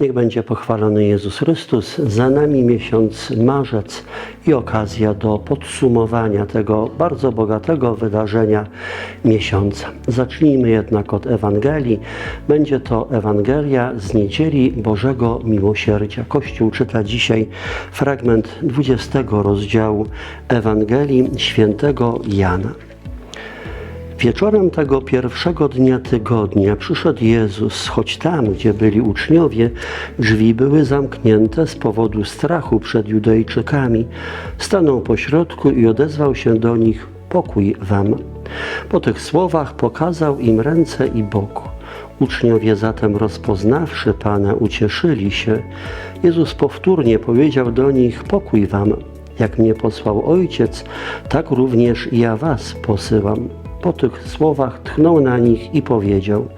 Niech będzie pochwalony Jezus Chrystus. Za nami miesiąc marzec i okazja do podsumowania tego bardzo bogatego wydarzenia miesiąca. Zacznijmy jednak od Ewangelii. Będzie to Ewangelia z niedzieli Bożego Miłosierdzia. Kościół czyta dzisiaj fragment 20 rozdziału Ewangelii świętego Jana. Wieczorem tego pierwszego dnia tygodnia przyszedł Jezus, choć tam, gdzie byli uczniowie, drzwi były zamknięte z powodu strachu przed Judejczykami. Stanął pośrodku i odezwał się do nich: Pokój wam. Po tych słowach pokazał im ręce i bok. Uczniowie zatem rozpoznawszy Pana, ucieszyli się. Jezus powtórnie powiedział do nich: Pokój wam. Jak mnie posłał Ojciec, tak również ja was posyłam. Po tych słowach tchnął na nich i powiedział: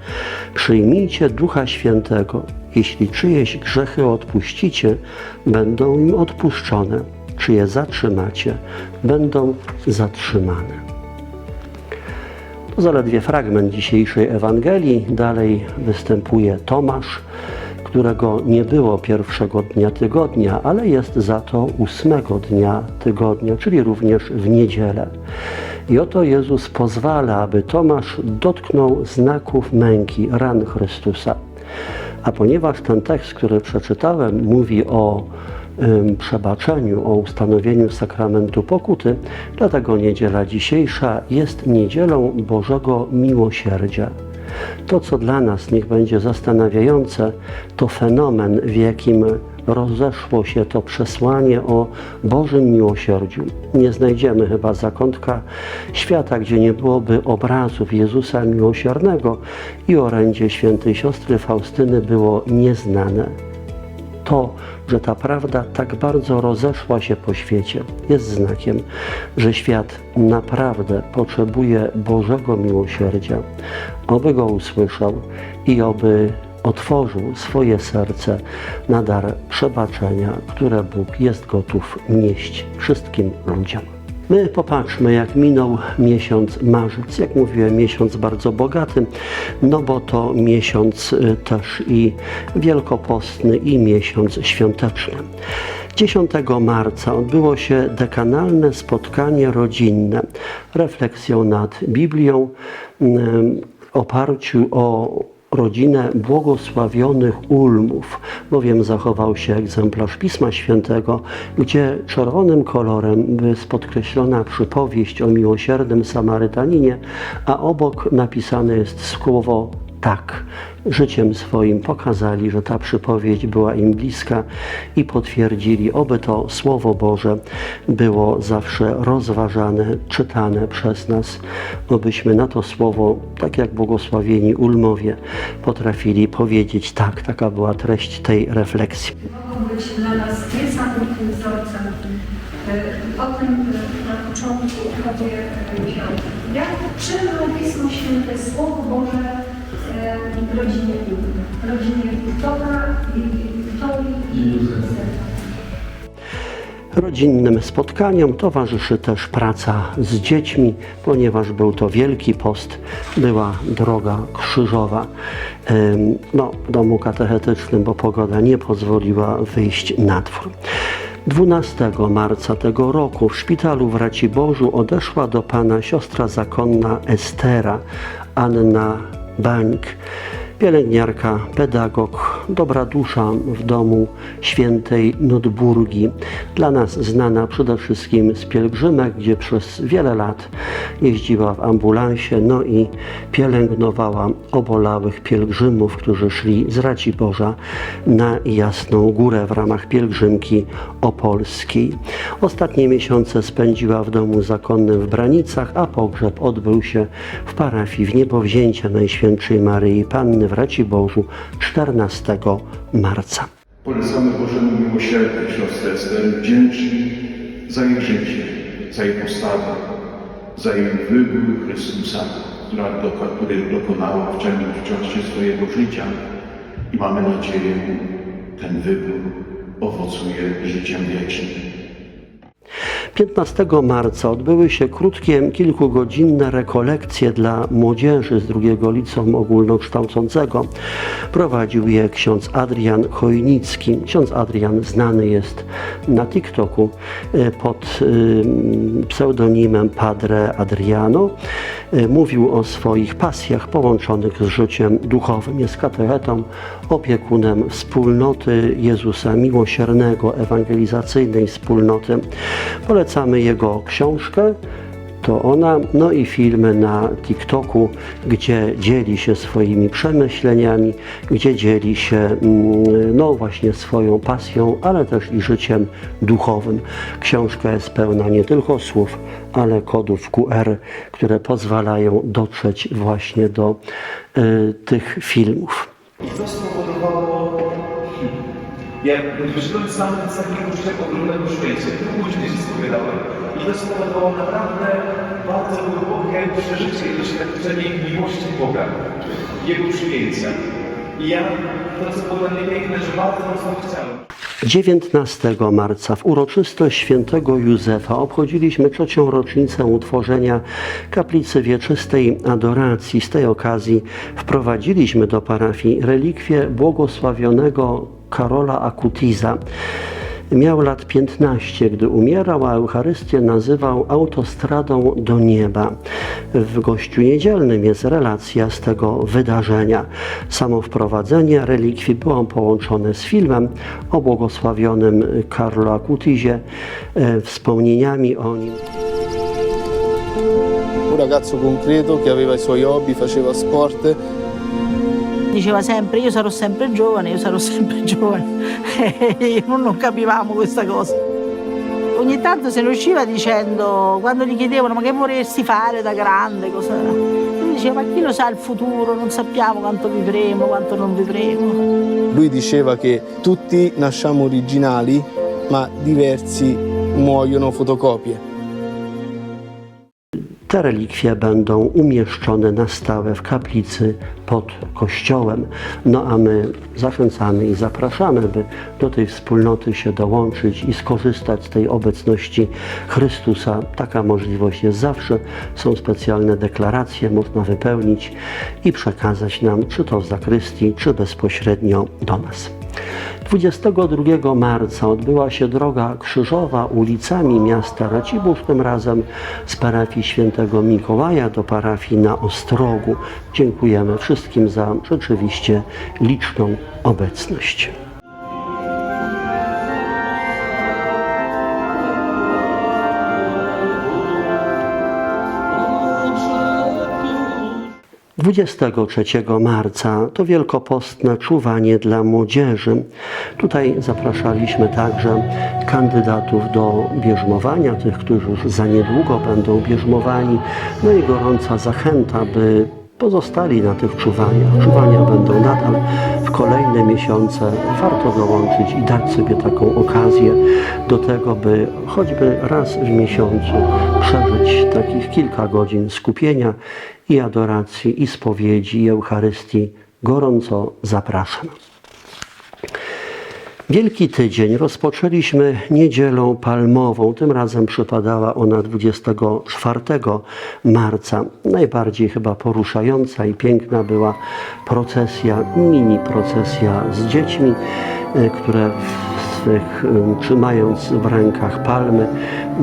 Przyjmijcie Ducha Świętego. Jeśli czyjeś grzechy odpuścicie, będą im odpuszczone. Czy je zatrzymacie, będą zatrzymane. To zaledwie fragment dzisiejszej Ewangelii. Dalej występuje Tomasz, którego nie było pierwszego dnia tygodnia, ale jest za to ósmego dnia tygodnia, czyli również w niedzielę. I oto Jezus pozwala, aby Tomasz dotknął znaków męki, ran Chrystusa. A ponieważ ten tekst, który przeczytałem, mówi o przebaczeniu, o ustanowieniu sakramentu pokuty, dlatego niedziela dzisiejsza jest niedzielą Bożego Miłosierdzia. To, co dla nas niech będzie zastanawiające, to fenomen, w jakim rozeszło się to przesłanie o Bożym miłosierdziu. Nie znajdziemy chyba zakątka świata, gdzie nie byłoby obrazów Jezusa miłosiernego i orędzie świętej siostry Faustyny było nieznane. To, że ta prawda tak bardzo rozeszła się po świecie, jest znakiem, że świat naprawdę potrzebuje Bożego miłosierdzia. Oby go usłyszał i oby otworzył swoje serce na dar przebaczenia, które Bóg jest gotów nieść wszystkim ludziom. My popatrzmy, jak minął miesiąc marzec. Jak mówiłem, miesiąc bardzo bogaty, no bo to miesiąc y, też i wielkopostny, i miesiąc świąteczny. 10 marca odbyło się dekanalne spotkanie rodzinne, refleksją nad Biblią, w oparciu o rodzinę błogosławionych ulmów, bowiem zachował się egzemplarz Pisma Świętego, gdzie czerwonym kolorem jest podkreślona przypowieść o miłosiernym Samarytaninie, a obok napisane jest słowo tak. Życiem swoim pokazali, że ta przypowiedź była im bliska i potwierdzili, oby to Słowo Boże było zawsze rozważane, czytane przez nas, obyśmy na to Słowo, tak jak błogosławieni ulmowie, potrafili powiedzieć tak. Taka była treść tej refleksji. mogą być dla nas niesamowitym wzorcem. E, O tym e, na początku opowie e, jak czym Pismo Święte, Słowo Boże rodzinie w rodzinie Wiktora i Wiktorii i Józefa. Rodzinnym spotkaniom towarzyszy też praca z dziećmi, ponieważ był to Wielki Post, była droga krzyżowa. No, w domu katechetycznym, bo pogoda nie pozwoliła wyjść na dwór. 12 marca tego roku w szpitalu w Raciborzu odeszła do pana siostra zakonna Estera, Anna bank. Pielęgniarka, pedagog, dobra dusza w domu świętej Notburgi. Dla nas znana przede wszystkim z pielgrzymek, gdzie przez wiele lat jeździła w ambulansie, no i pielęgnowała obolałych pielgrzymów, którzy szli z Raciborza na Jasną Górę w ramach pielgrzymki opolskiej. Ostatnie miesiące spędziła w domu zakonnym w Branicach, a pogrzeb odbył się w parafii w niebowzięcia Najświętszej Maryi Panny w Raciborzu 14 marca. Polecamy Bożemu miłosierdziu siostrę Ester, wdzięczni za jej życie, za jej postawę, za jej wybór Chrystusa, doko- który dokonała w ciągu swojego życia i mamy nadzieję, ten wybór owocuje życiem wiecznym. 15 marca odbyły się krótkie, kilkugodzinne rekolekcje dla młodzieży z drugiego liceum ogólnokształcącego. Prowadził je ksiądz Adrian Chojnicki. Ksiądz Adrian znany jest na TikToku e, pod pseudonimem Padre Adriano. E, Mówił o swoich pasjach połączonych z życiem duchowym. Jest katechetą, opiekunem wspólnoty Jezusa Miłosiernego, ewangelizacyjnej wspólnoty. Polecamy jego książkę. To ona, no i filmy na TikToku, gdzie dzieli się swoimi przemyśleniami, gdzie dzieli się, mm, no właśnie, swoją pasją, ale też i życiem duchowym. Książka jest pełna nie tylko słów, ale kodów QR, które pozwalają dotrzeć właśnie do y, tych filmów. Jak wyszedłem sam z takiego dużego, ogromnego szczęścia, to później się spowiadałem. I to spowodowało naprawdę bardzo głębokie przeżycie i doświadczenie miłości Boga, Jego przyjęcia. I ja, to co było dla że bardzo mocno chciałem. 19 marca w uroczystość świętego Józefa obchodziliśmy trzecią rocznicę utworzenia kaplicy wieczystej adoracji. Z tej okazji wprowadziliśmy do parafii relikwie błogosławionego Karola Akutiza. Miał lat 15, gdy umierał, a Eucharystię nazywał autostradą do nieba. W gościu niedzielnym jest relacja z tego wydarzenia. Samo wprowadzenie relikwii było połączone z filmem o błogosławionym Carlo Acutizie, e, wspomnieniami o nim. un ragazzo concreto che aveva i suoi hobby, faceva sport. Diceva sempre io sarò sempre giovane, io sarò sempre giovane. E non, capivamo questa cosa. Ogni tanto se ne usciva dicendo, quando gli chiedevano ma che vorresti fare da grande, cosa... Lui diceva ma chi lo sa il futuro, non sappiamo quanto vivremo, quanto non vivremo. Lui diceva che tutti nasciamo originali, ma diversi muoiono fotocopie. Te relikwie będą umieszczone na stałe w kaplicy pod kościołem. No a my zachęcamy i zapraszamy, by do tej wspólnoty się dołączyć i skorzystać z tej obecności Chrystusa. Taka możliwość jest zawsze. Są specjalne deklaracje, można wypełnić i przekazać nam, czy to w zakrystii, czy bezpośrednio do nas. 22 marca odbyła się droga krzyżowa ulicami miasta Racibórz, tym razem z parafii świętego Mikołaja do parafii na Ostrogu. Dziękujemy wszystkim za rzeczywiście liczną obecność. 23 marca to wielkopostne czuwanie dla młodzieży. Tutaj zapraszaliśmy także kandydatów do bierzmowania, tych, którzy już za niedługo będą bierzmowani. No i gorąca zachęta, by pozostali na tych czuwaniach. Czuwania będą nadal w kolejne miesiące. Warto dołączyć i dać sobie taką okazję do tego, by choćby raz w miesiącu przeżyć takich kilka godzin skupienia i adoracji, i spowiedzi, i Eucharystii. Gorąco zapraszam. Wielki Tydzień rozpoczęliśmy niedzielą palmową. Tym razem przypadała ona 24 marca. Najbardziej chyba poruszająca i piękna była procesja, mini procesja z dziećmi, e, które em, trzymając w rękach palmy,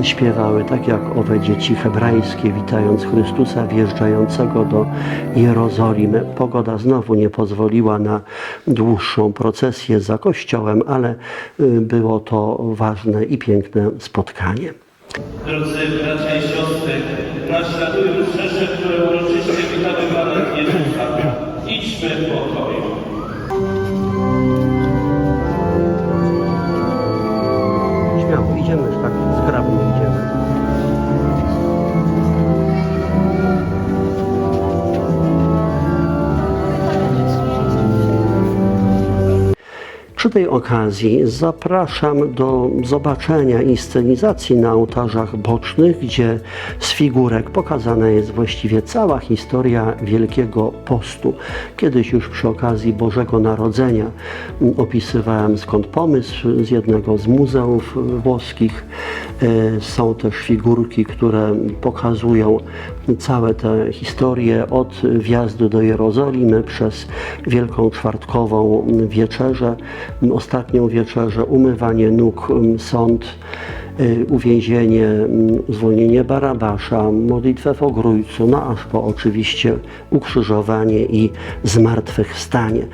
śpiewały tak jak owe dzieci hebrajskie, witając Chrystusa wjeżdżającego do Jerozolimy. Pogoda znowu nie pozwoliła na dłuższą procesję za kościołem, ale y, było to ważne i piękne spotkanie. Drodzy bracia tej okazji zapraszam do zobaczenia inscenizacji na ołtarzach bocznych, gdzie z figurek pokazana jest właściwie cała historia Wielkiego Postu. Kiedyś już przy okazji Bożego Narodzenia opisywałem skąd pomysł z jednego z muzeów włoskich. E, Są też figurki, które pokazują całe te historie od wjazdu do Jerozolimy przez Wielką Czwartkową wieczerzę, ostatnią wieczerzę, umywanie nóg, sąd, y, uwięzienie, zwolnienie Barabasza, modlitwę w Ogrójcu, no aż po oczywiście ukrzyżowanie i zmartwychwstanie.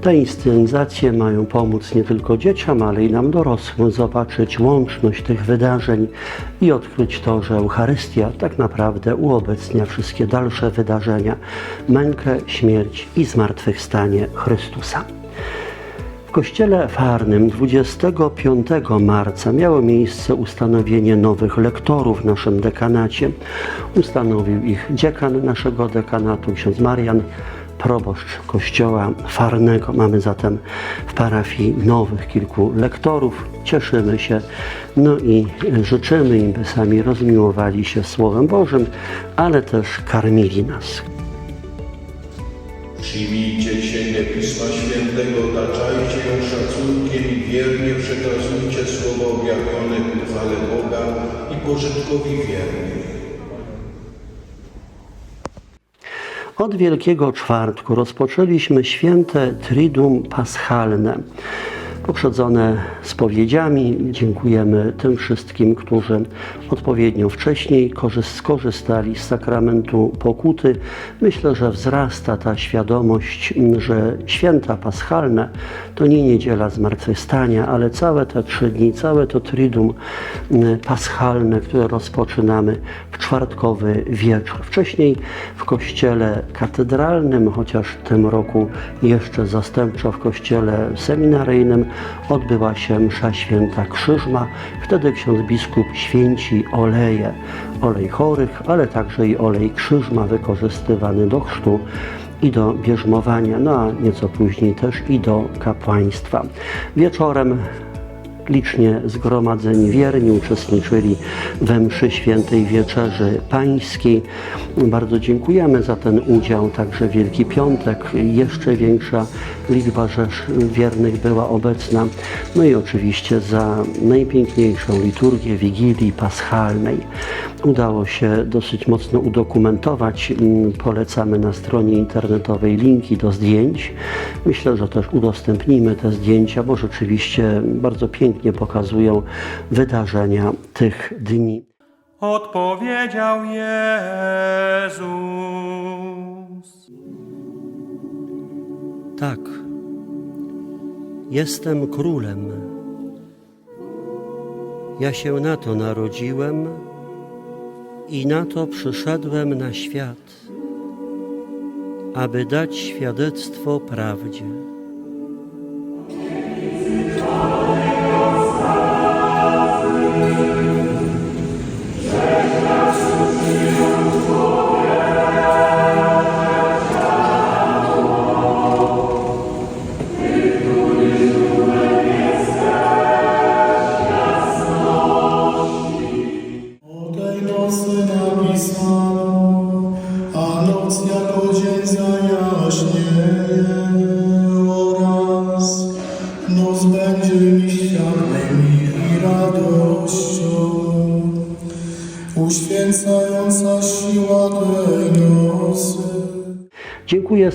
Te inscenizacje mają pomóc nie tylko dzieciom, ale i nam dorosłym zobaczyć łączność tych wydarzeń i odkryć to, że Eucharystia tak naprawdę uobecnia wszystkie dalsze wydarzenia, mękę, śmierć i zmartwychwstanie Chrystusa. W kościele farnym 25 marca miało miejsce ustanowienie nowych lektorów w naszym dekanacie. Ustanowił ich dziekan naszego dekanatu, ksiądz Marian, proboszcz kościoła farnego. Mamy zatem w parafii nowych kilku lektorów. Cieszymy się, no i życzymy im, by sami rozmiłowali się Słowem Bożym, ale też karmili nas. Przyjmijcie Księgę Pisma Świętego, otaczajcie ją szacunkiem i wiernie przekazujcie słowo objawione chwale Boga i pożytkowi wiernych. Od Wielkiego Czwartku rozpoczęliśmy święte Triduum Paschalne, poprzedzone spowiedziami. Dziękujemy tym wszystkim, którzy odpowiednio wcześniej korzy- skorzystali z sakramentu pokuty. Myślę, że wzrasta ta świadomość, że święta paschalne to nie niedziela zmartwychwstania, ale całe te trzy dni, całe to Triduum m, paschalne, które rozpoczynamy w czwartkowy wieczór. Wcześniej w kościele katedralnym, chociaż w tym roku jeszcze zastępczo w kościele seminaryjnym odbyła się msza święta Krzyżma. Wtedy ksiądz biskup święci oleje, olej chorych, ale także i olej krzyżma wykorzystywany do chrztu i do bierzmowania, no a nieco później też i do kapłaństwa. Wieczorem licznie zgromadzeni wierni uczestniczyli we mszy świętej Wieczerzy Pańskiej. Bardzo dziękujemy za ten udział, także Wielki Piątek, jeszcze większa liczba rzesz wiernych była obecna. No i oczywiście za najpiękniejszą liturgię Wigilii Paschalnej. Udało się dosyć mocno udokumentować. Mm, Polecamy na stronie internetowej linki do zdjęć. Myślę, że też udostępnimy te zdjęcia, bo rzeczywiście bardzo pięknie pokazują wydarzenia tych dni. Odpowiedział Jezus. Tak, jestem królem. Ja się na to narodziłem i na to przyszedłem na świat, aby dać świadectwo prawdzie.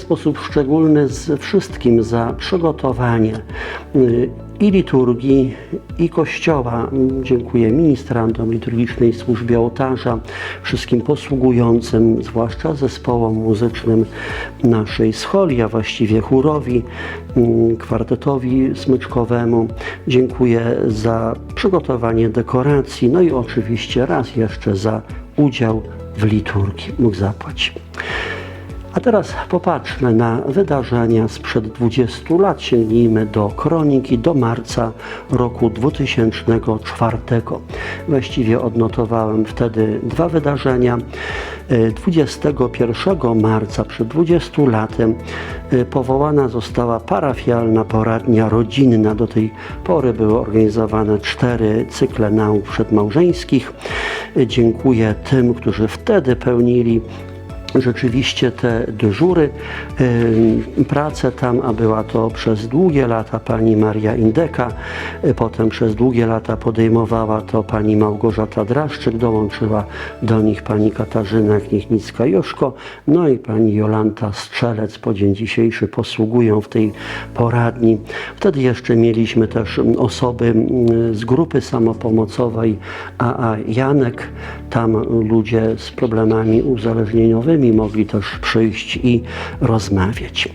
Sposób szczególny z wszystkim za przygotowanie y, i liturgii, i kościoła. Dziękuję ministrantom liturgicznej służbie ołtarza, wszystkim posługującym, zwłaszcza zespołom muzycznym naszej scholi, a właściwie chórowi, mm, kwartetowi smyczkowemu. Dziękuję za przygotowanie dekoracji, no i oczywiście raz jeszcze za udział w liturgii. Mógł zapłać. A teraz popatrzmy na wydarzenia sprzed 20 lat. Sięgnijmy do kroniki do marca roku 2004. Właściwie odnotowałem wtedy dwa wydarzenia. E, 21 marca przed 20 latem e, powołana została parafialna poradnia rodzinna. Do tej pory były organizowane cztery cykle nauk przedmałżeńskich. Dziękuję tym, którzy wtedy pełnili rzeczywiście te dyżury, pracę tam, a była to przez długie lata pani Maria Indeka, y, potem przez długie lata podejmowała to pani Małgorzata Draszczyk, dołączyła do nich pani Katarzyna Kniechnicka-Joszko, no i pani Jolanta Strzelec po dzień dzisiejszy posługują w tej poradni. Wtedy jeszcze mieliśmy też osoby z grupy samopomocowej AA Janek, tam ludzie z problemami uzależnieniowymi mogli też przyjść i rozmawiać.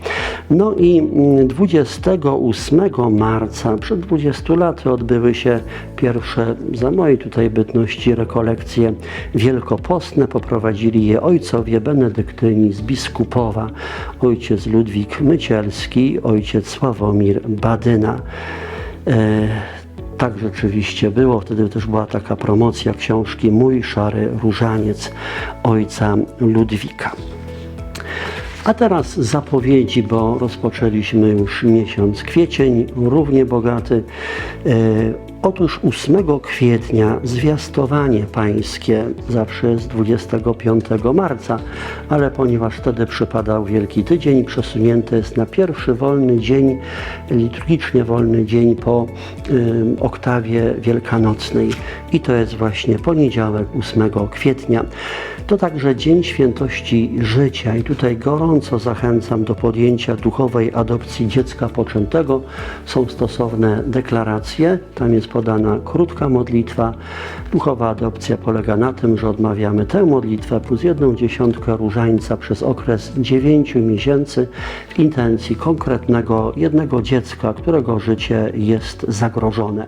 No i mm, 28 marca, przed 20 laty, odbyły się pierwsze, za mojej tutaj bytności, rekolekcje wielkopostne. Poprowadzili je ojcowie benedyktyni z Biskupowa, ojciec Ludwik Mycielski, ojciec Sławomir Badyna. E, tak rzeczywiście było. Wtedy też była taka promocja książki Mój szary różaniec ojca Ludwika. A teraz zapowiedzi, bo rozpoczęliśmy już miesiąc kwiecień, równie bogaty. Otóż 8 kwietnia zwiastowanie pańskie zawsze jest 25 marca, ale ponieważ wtedy przypadał Wielki Tydzień, przesunięty jest na pierwszy wolny dzień, liturgicznie wolny dzień po y, oktawie wielkanocnej. I to jest właśnie poniedziałek 8 kwietnia. To także Dzień Świętości Życia i tutaj gorąco zachęcam do podjęcia duchowej adopcji dziecka poczętego. Są stosowne deklaracje, tam jest podana krótka modlitwa. Duchowa adopcja polega na tym, że odmawiamy tę modlitwę plus jedną dziesiątkę różańca przez okres 9 miesięcy w intencji konkretnego jednego dziecka, którego życie jest zagrożone.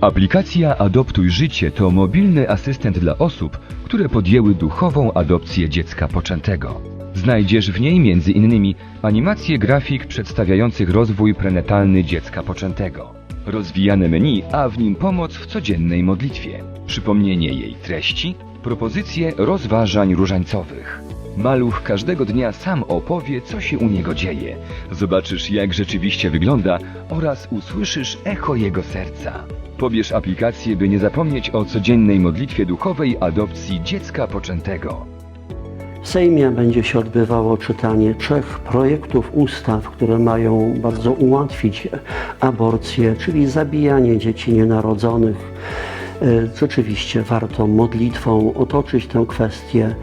Aplikacja Adoptuj Życie to mobilny asystent dla osób, które podjęły duchową adopcję dziecka poczętego. Znajdziesz w niej m.in. animacje grafik przedstawiających rozwój prenatalny dziecka poczętego, rozwijane menu, a w nim pomoc w codziennej modlitwie, przypomnienie jej treści, propozycje rozważań różańcowych. Maluch każdego dnia sam opowie, co się u niego dzieje. Zobaczysz, jak rzeczywiście wygląda oraz usłyszysz echo jego serca. Pobierz aplikację, by nie zapomnieć o codziennej modlitwie duchowej adopcji dziecka poczętego. W Sejmie będzie się odbywało czytanie trzech projektów ustaw, które mają bardzo ułatwić aborcję, czyli zabijanie dzieci nienarodzonych. E, Rzeczywiście warto modlitwą otoczyć tę kwestię,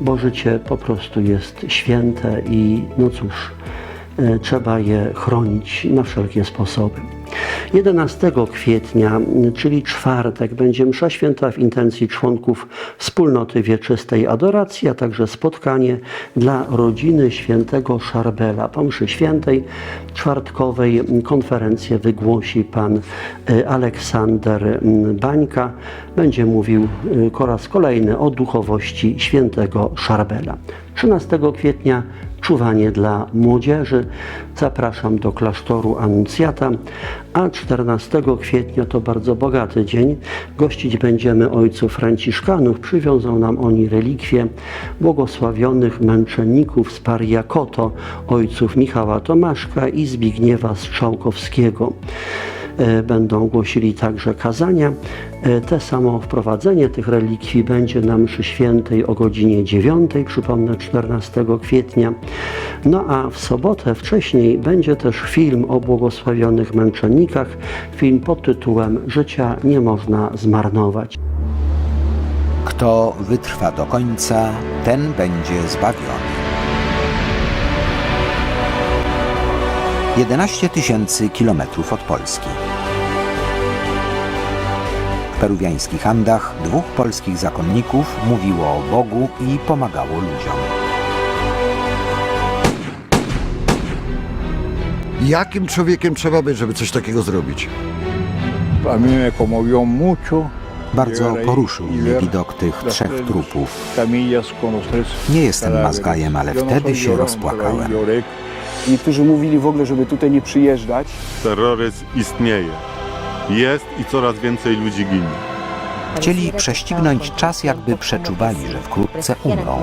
bo życie po prostu jest święte i no cóż, e, trzeba je chronić na wszelkie sposoby. 11 kwietnia, czyli czwartek, będzie msza święta w intencji członków wspólnoty wieczystej adoracji, a także spotkanie dla rodziny świętego Szarbela. Po mszy świętej czwartkowej konferencję wygłosi pan e, Aleksander Bańka. Będzie mówił e, po raz kolejny o duchowości świętego Szarbela. 13 kwietnia czuwanie dla młodzieży. Zapraszam do klasztoru Anuncjata, a 14 kwietnia to bardzo bogaty dzień. Gościć będziemy ojców franciszkanów. Przywiozą nam oni relikwie błogosławionych męczenników z Pariakoto, ojców Michała Tomaszka i Zbigniewa Strzałkowskiego będą głosili także kazania. E, Te samo wprowadzenie tych relikwii będzie na mszy świętej o godzinie 9, przypomnę 14 kwietnia. No a w sobotę wcześniej będzie też film o błogosławionych męczennikach, film pod tytułem Życia nie można zmarnować. Kto wytrwa do końca, ten będzie zbawiony. 11 tysięcy kilometrów od Polski. W peruwiańskich Andach dwóch polskich zakonników mówiło o Bogu i pomagało ludziom. Jakim człowiekiem trzeba być, żeby coś takiego zrobić? Bardzo poruszył mnie widok tych trzech trupów. Nie jestem mazgajem, ale wtedy się rozpłakałem. Niektórzy mówili w ogóle, żeby tutaj nie przyjeżdżać. Terroryzm istnieje. Jest i coraz więcej ludzi ginie. Chcieli prześcignąć czas, jakby przeczuwali, że wkrótce umrą.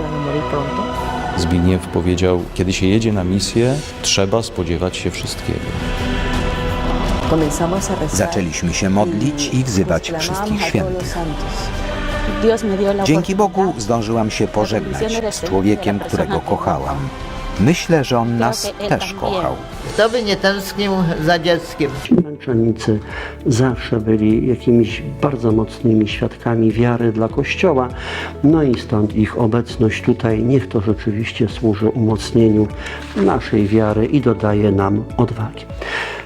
Zbigniew powiedział, kiedy się jedzie na misję, trzeba spodziewać się wszystkiego. Zaczęliśmy się modlić i wzywać wszystkich świętych. Dzięki Bogu zdążyłam się pożegnać z człowiekiem, którego kochałam. Myślę, że on nas też kochał. Kto by nie tęsknił za dzieckiem? Ci męczennicy zawsze byli jakimiś bardzo mocnymi świadkami wiary dla Kościoła, no i stąd ich obecność tutaj niech to rzeczywiście służy umocnieniu naszej wiary i dodaje nam odwagi.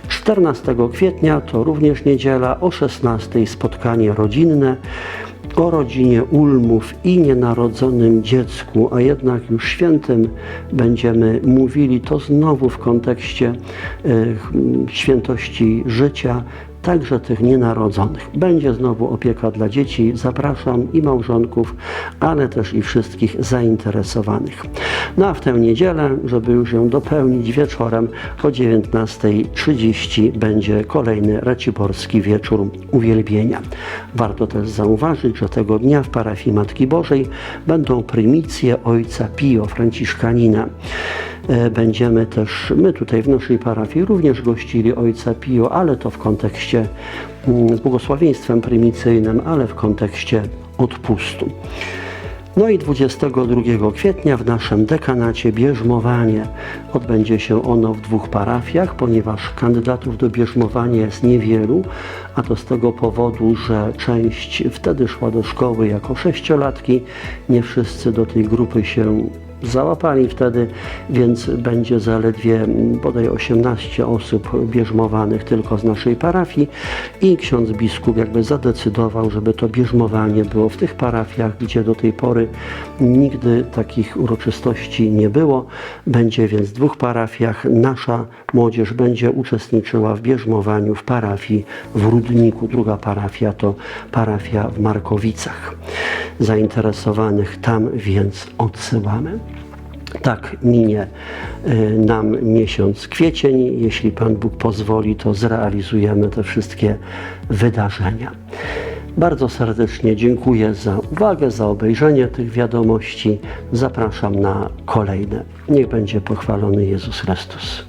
14 kwietnia to również niedziela o 16 spotkanie rodzinne o rodzinie Ulmów i nienarodzonym dziecku, a jednak już świętym będziemy mówili to znowu w kontekście e, świętości życia, także tych nienarodzonych. Będzie znowu opieka dla dzieci. Zapraszam i małżonków, ale też i wszystkich zainteresowanych. No a w tę niedzielę, żeby już ją dopełnić wieczorem o 19.30 będzie kolejny Raciborski Wieczór Uwielbienia. Warto też zauważyć, że tego dnia w parafii Matki Bożej będą prymicje ojca Pio, Franciszkanina. E, Będziemy też, my tutaj w naszej parafii również gościli ojca Pio, ale to w kontekście mm, z błogosławieństwem prymicyjnym, ale w kontekście odpustu. No i 22 kwietnia w naszym dekanacie bierzmowanie odbędzie się ono w dwóch parafiach, ponieważ kandydatów do bierzmowania jest niewielu, a to z tego powodu, że część wtedy szła do szkoły jako sześciolatki, nie wszyscy do tej grupy się załapali wtedy, więc będzie zaledwie mm, bodaj 18 osób bierzmowanych tylko z naszej parafii i ksiądz biskup jakby zadecydował, żeby to bierzmowanie było w tych parafiach, gdzie do tej pory nigdy takich uroczystości nie było. Będzie więc w dwóch parafiach. Nasza młodzież będzie uczestniczyła w bierzmowaniu w parafii w Rudniku. Druga parafia to parafia w Markowicach. Zainteresowanych tam więc odsyłamy. Tak minie y, nam miesiąc kwiecień. Jeśli Pan Bóg pozwoli, to zrealizujemy te wszystkie wydarzenia. Bardzo serdecznie dziękuję za uwagę, za obejrzenie tych wiadomości. Zapraszam na kolejne. Niech będzie pochwalony Jezus Chrystus.